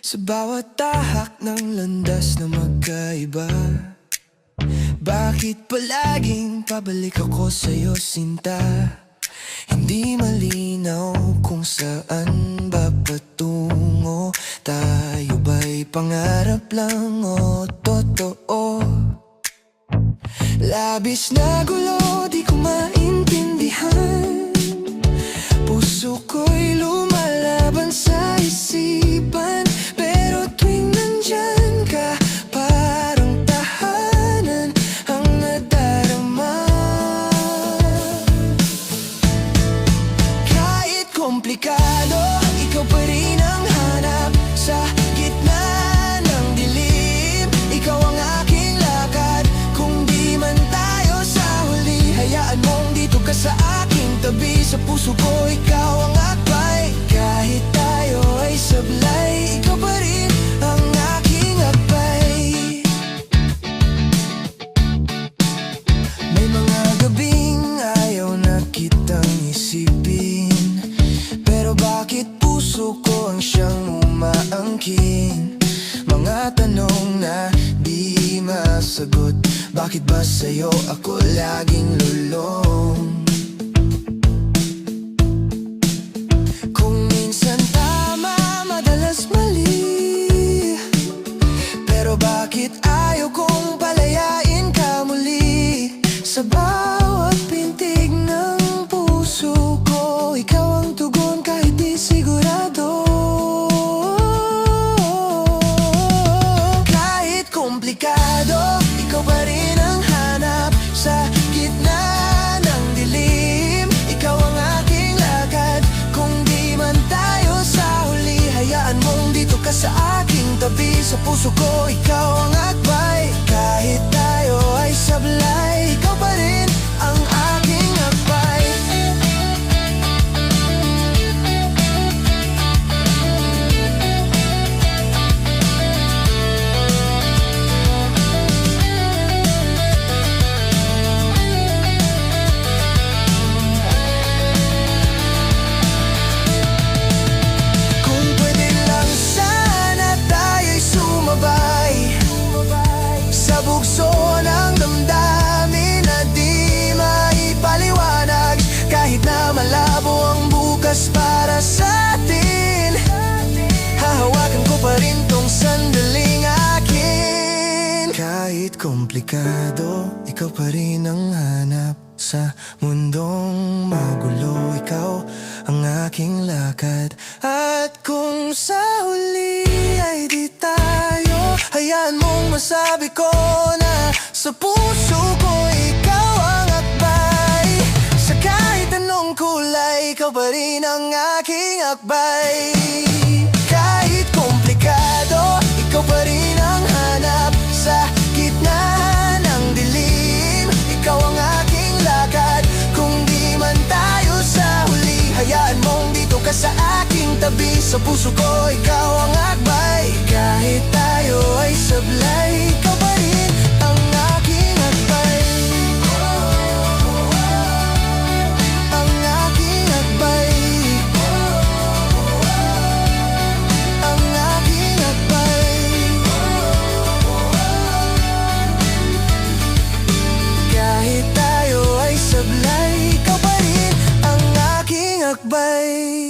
Sa bawat tahak ng landas na magkaiba Bakit palaging pabalik ako sa'yo sinta Hindi malinaw kung saan ba patungo Tayo ba'y pangarap lang o totoo? Labis na gulo, ka sa aking tabi. Sa puso ko ikaw ang akbay Kahit tayo ay sablay Ikaw pa rin ang aking akbay May mga gabing ayaw na kitang isipin. Pero bakit puso ko ang siyang umaangkin? Mga tanong na di masagot. Bakit ba sa'yo ako laging bawat pintig ng puso ko Ikaw ang tugon kahit sigurado. Kahit komplikado Ikaw pa ang hanap Sa gitna ng dilim. Ikaw ang aking lakad Kung di man tayo sa huli Hayaan mong dito ka sa aking tabi. Sa puso ko ikaw ang akbay. Kahit tayo ay sablay Ikaw pa rin bukas para sa atin. Hahawakan ko pa rin tong sandaling akin. Kahit komplikado, ikaw pa rin ang hanap Sa mundong magulo, ikaw ang aking lakad. At kung sa huli ay di tayo Hayaan mong masabi ko na Sa puso ko Ikaw pa rin ang aking akbay. Kahit komplikado Ikaw pa rin ang hanap. Sa gitna ng dilim Ikaw ang aking lakad. Kung di man tayo sa huli Hayaan mong dito ka sa aking tabi. Sa puso ko Ikaw babe.